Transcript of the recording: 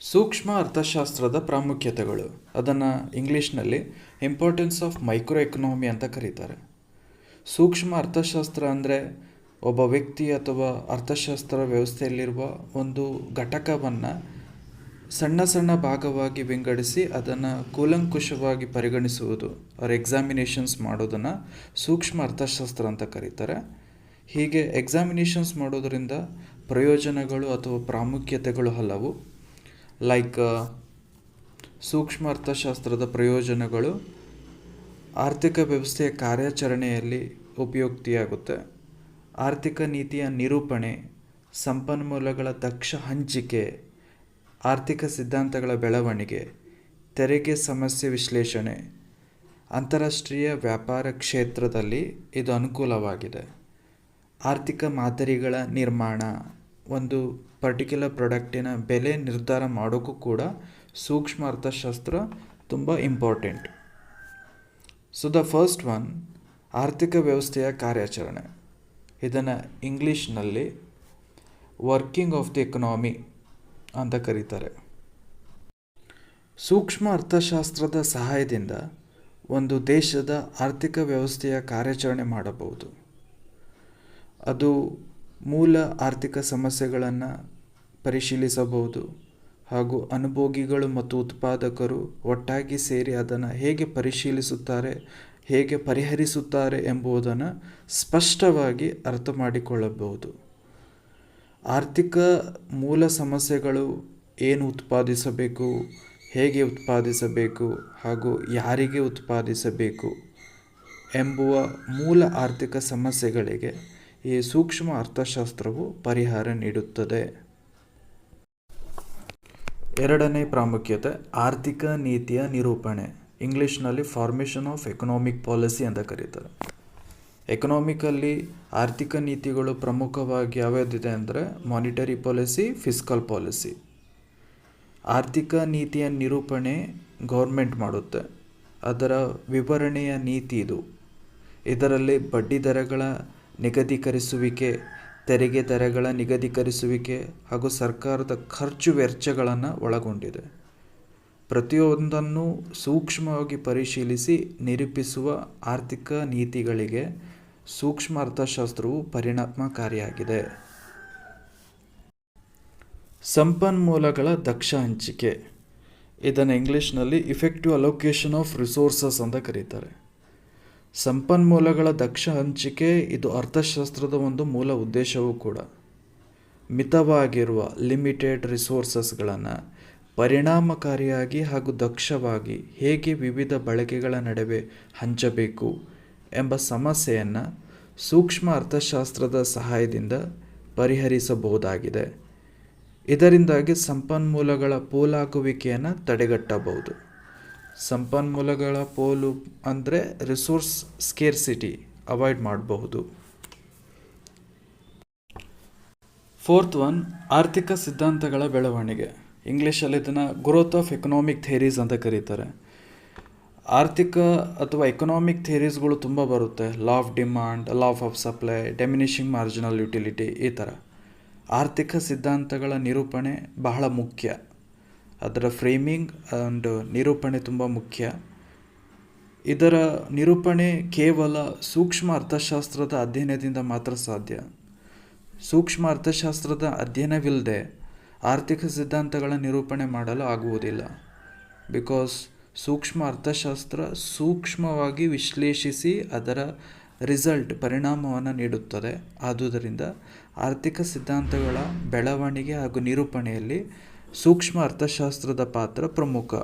ಸೂಕ್ಷ್ಮ ಅರ್ಥಶಾಸ್ತ್ರದ ಪ್ರಾಮುಖ್ಯತೆಗಳು. ಅದನ್ನು ಇಂಗ್ಲೀಷ್ನಲ್ಲಿ ಇಂಪಾರ್ಟೆನ್ಸ್ ಆಫ್ ಮೈಕ್ರೋ ಎಕನಾಮಿ ಅಂತ ಕರೀತಾರೆ. ಸೂಕ್ಷ್ಮ ಅರ್ಥಶಾಸ್ತ್ರ ಅಂದರೆ ಒಬ್ಬ ವ್ಯಕ್ತಿ ಅಥವಾ ಅರ್ಥಶಾಸ್ತ್ರ ವ್ಯವಸ್ಥೆಯಲ್ಲಿರುವ ಒಂದು ಘಟಕವನ್ನು ಸಣ್ಣ ಸಣ್ಣ ಭಾಗವಾಗಿ ವಿಂಗಡಿಸಿ ಅದನ್ನು ಕೂಲಂಕುಷವಾಗಿ ಪರಿಗಣಿಸುವುದು. ಅವ್ರ ಎಕ್ಸಾಮಿನೇಷನ್ಸ್ ಮಾಡೋದನ್ನು ಸೂಕ್ಷ್ಮ ಅರ್ಥಶಾಸ್ತ್ರ ಅಂತ ಕರೀತಾರೆ. ಹೀಗೆ ಎಕ್ಸಾಮಿನೇಷನ್ಸ್ ಮಾಡೋದರಿಂದ ಪ್ರಯೋಜನಗಳು ಅಥವಾ ಪ್ರಾಮುಖ್ಯತೆಗಳು ಹಲವು. ಲೈಕ್ ಸೂಕ್ಷ್ಮ ಅರ್ಥಶಾಸ್ತ್ರದ ಪ್ರಯೋಜನಗಳು ಆರ್ಥಿಕ ವ್ಯವಸ್ಥೆಯ ಕಾರ್ಯಾಚರಣೆಯಲ್ಲಿ ಉಪಯುಕ್ತಿಯಾಗುತ್ತೆ. ಆರ್ಥಿಕ ನೀತಿಯ ನಿರೂಪಣೆ, ಸಂಪನ್ಮೂಲಗಳ ದಕ್ಷ ಹಂಚಿಕೆ, ಆರ್ಥಿಕ ಸಿದ್ಧಾಂತಗಳ ಬೆಳವಣಿಗೆ, ತೆರಿಗೆ ಸಮಸ್ಯೆ ವಿಶ್ಲೇಷಣೆ, ಅಂತಾರಾಷ್ಟ್ರೀಯ ವ್ಯಾಪಾರ ಕ್ಷೇತ್ರದಲ್ಲಿ ಇದು ಅನುಕೂಲವಾಗಿದೆ. ಆರ್ಥಿಕ ಮಾದರಿಗಳ ನಿರ್ಮಾಣ. ಒಂದು ಪರ್ಟಿಕ್ಯುಲರ್ ಪ್ರಾಡಕ್ಟಿನ ಬೆಲೆ ನಿರ್ಧಾರ ಮಾಡೋಕ್ಕೂ ಕೂಡ ಸೂಕ್ಷ್ಮ ಅರ್ಥಶಾಸ್ತ್ರ ತುಂಬ important so the first one ಆರ್ಥಿಕ ವ್ಯವಸ್ಥೆಯ ಕಾರ್ಯಾಚರಣೆ. ಇದನ್ನು ಇಂಗ್ಲೀಷ್ನಲ್ಲಿ ವರ್ಕಿಂಗ್ ಆಫ್ ದಿ ಎಕನಾಮಿ ಅಂತ ಕರೀತಾರೆ. ಸೂಕ್ಷ್ಮ ಅರ್ಥಶಾಸ್ತ್ರದ ಸಹಾಯದಿಂದ ಒಂದು ದೇಶದ ಆರ್ಥಿಕ ವ್ಯವಸ್ಥೆಯ ಕಾರ್ಯಾಚರಣೆ ಮಾಡಬಹುದು. ಅದು ಮೂಲ ಆರ್ಥಿಕ ಸಮಸ್ಯೆಗಳನ್ನು ಪರಿಶೀಲಿಸಬಹುದು. ಹಾಗೂ ಅನುಭೋಗಿಗಳು ಮತ್ತು ಉತ್ಪಾದಕರು ಒಟ್ಟಾಗಿ ಸೇರಿ ಅದನ್ನು ಹೇಗೆ ಪರಿಶೀಲಿಸುತ್ತಾರೆ, ಹೇಗೆ ಪರಿಹರಿಸುತ್ತಾರೆ ಎಂಬುದನ್ನು ಸ್ಪಷ್ಟವಾಗಿ ಅರ್ಥ ಮಾಡಿಕೊಳ್ಳಬಹುದು ಆರ್ಥಿಕ ಮೂಲ ಸಮಸ್ಯೆಗಳು ಏನು ಉತ್ಪಾದಿಸಬೇಕು, ಹೇಗೆ ಉತ್ಪಾದಿಸಬೇಕು, ಹಾಗೂ ಯಾರಿಗೆ ಉತ್ಪಾದಿಸಬೇಕು ಎಂಬುವ ಮೂಲ ಆರ್ಥಿಕ ಸಮಸ್ಯೆಗಳಿಗೆ ಈ ಸೂಕ್ಷ್ಮ ಅರ್ಥಶಾಸ್ತ್ರವು ಪರಿಹಾರ ನೀಡುತ್ತದೆ. ಎರಡನೇ ಪ್ರಾಮುಖ್ಯತೆ, ಆರ್ಥಿಕ ನೀತಿಯ ನಿರೂಪಣೆ. ಇಂಗ್ಲೀಷ್ನಲ್ಲಿ ಫಾರ್ಮೇಷನ್ ಆಫ್ ಎಕನಾಮಿಕ್ ಪಾಲಿಸಿ ಅಂತ ಕರೀತಾರೆ. ಎಕನಾಮಿಕಲ್ಲಿ ಆರ್ಥಿಕ ನೀತಿಗಳು ಪ್ರಮುಖವಾಗಿ ಯಾವ್ಯಾವುದಿದೆ ಅಂದರೆ ಮಾನಿಟರಿ ಪಾಲಿಸಿ ಫಿಸ್ಕಲ್ ಪಾಲಿಸಿ ಆರ್ಥಿಕ ನೀತಿಯ ನಿರೂಪಣೆ ಗೌರ್ಮೆಂಟ್ ಮಾಡುತ್ತೆ. ಅದರ ವಿವರಣೆಯ ನೀತಿ ಇದು. ಇದರಲ್ಲಿ ಬಡ್ಡಿ ದರಗಳ ನಿಗದೀಕರಿಸುವಿಕೆ, ತೆರಿಗೆ ದರಗಳ ನಿಗದೀಕರಿಸುವಿಕೆ ಹಾಗೂ ಸರ್ಕಾರದ ಖರ್ಚು ವೆಚ್ಚಗಳನ್ನು ಒಳಗೊಂಡಿದೆ. ಪ್ರತಿಯೊಂದನ್ನು ಸೂಕ್ಷ್ಮವಾಗಿ ಪರಿಶೀಲಿಸಿ ನಿರೂಪಿಸುವ ಆರ್ಥಿಕ ನೀತಿಗಳಿಗೆ ಸೂಕ್ಷ್ಮ ಅರ್ಥಶಾಸ್ತ್ರವು ಪರಿಣಾಮಕಾರಿಯಾಗಿದೆ. ಸಂಪನ್ಮೂಲಗಳ ದಕ್ಷ ಹಂಚಿಕೆ ಇದನ್ನು ಇಂಗ್ಲೀಷ್ನಲ್ಲಿ ಇಫೆಕ್ಟಿವ್ ಅಲೋಕೇಶನ್ ಆಫ್ ರಿಸೋರ್ಸಸ್ ಅಂತ ಕರೀತಾರೆ. ಸಂಪನ್ಮೂಲಗಳ ದಕ್ಷ ಹಂಚಿಕೆ ಇದು ಅರ್ಥಶಾಸ್ತ್ರದ ಒಂದು ಮೂಲ ಉದ್ದೇಶವೂ ಕೂಡ. ಮಿತವಾಗಿರುವ ಲಿಮಿಟೆಡ್ ರಿಸೋರ್ಸಸ್ಗಳನ್ನು ಪರಿಣಾಮಕಾರಿಯಾಗಿ ಹಾಗೂ ದಕ್ಷವಾಗಿ ಹೇಗೆ ವಿವಿಧ ಬಳಕೆಗಳ ನಡುವೆ ಹಂಚಬೇಕು ಎಂಬ ಸಮಸ್ಯೆಯನ್ನು ಸೂಕ್ಷ್ಮ ಅರ್ಥಶಾಸ್ತ್ರದ ಸಹಾಯದಿಂದ ಪರಿಹರಿಸಬಹುದಾಗಿದೆ. ಇದರಿಂದಾಗಿ ಸಂಪನ್ಮೂಲಗಳ ಪೋಲಾಗುವಿಕೆಯನ್ನು ತಡೆಗಟ್ಟಬಹುದು. ಸಂಪನ್ಮೂಲಗಳ ಪೋಲು ಅಂದರೆ ರಿಸೋರ್ಸ್ ಸ್ಕೇರ್ಸಿಟಿ ಅವಾಯ್ಡ್ ಮಾಡಬಹುದು. ಫೋರ್ತ್ ಒನ್ ಆರ್ಥಿಕ ಸಿದ್ಧಾಂತಗಳ ಬೆಳವಣಿಗೆ. ಇಂಗ್ಲೀಷಲ್ಲಿ ಇದನ್ನು ಗ್ರೋತ್ ಆಫ್ ಎಕನಾಮಿಕ್ ಥೇರೀಸ್ ಅಂತ ಕರೀತಾರೆ. ಆರ್ಥಿಕ ಅಥವಾ ಎಕನಾಮಿಕ್ ಥೇರೀಸ್ಗಳು ತುಂಬ ಬರುತ್ತೆ. Law of demand law of supply diminishing marginal utility ಈ ಥರ ಆರ್ಥಿಕ ಸಿದ್ಧಾಂತಗಳ ನಿರೂಪಣೆ ಬಹಳ ಮುಖ್ಯ. ಅದರ ಫ್ರೇಮಿಂಗ್ ಆ್ಯಂಡ್ ನಿರೂಪಣೆ ತುಂಬ ಮುಖ್ಯ. ಇದರ ನಿರೂಪಣೆ ಕೇವಲ ಸೂಕ್ಷ್ಮ ಅರ್ಥಶಾಸ್ತ್ರದ ಅಧ್ಯಯನದಿಂದ ಮಾತ್ರ ಸಾಧ್ಯ. ಸೂಕ್ಷ್ಮ ಅರ್ಥಶಾಸ್ತ್ರದ ಅಧ್ಯಯನವಿಲ್ಲದೆ ಆರ್ಥಿಕ ಸಿದ್ಧಾಂತಗಳ ನಿರೂಪಣೆ ಮಾಡಲು ಆಗುವುದಿಲ್ಲ. ಬಿಕಾಸ್ ಸೂಕ್ಷ್ಮ ಅರ್ಥಶಾಸ್ತ್ರ ಸೂಕ್ಷ್ಮವಾಗಿ ವಿಶ್ಲೇಷಿಸಿ ಅದರ ರಿಸಲ್ಟ್ ಪರಿಣಾಮವನ್ನು ನೀಡುತ್ತದೆ. ಆದುದರಿಂದ ಆರ್ಥಿಕ ಸಿದ್ಧಾಂತಗಳ ಬೆಳವಣಿಗೆ ಹಾಗೂ ನಿರೂಪಣೆಯಲ್ಲಿ ಸೂಕ್ಷ್ಮ ಅರ್ಥಶಾಸ್ತ್ರದ ಪಾತ್ರ ಪ್ರಮುಖ.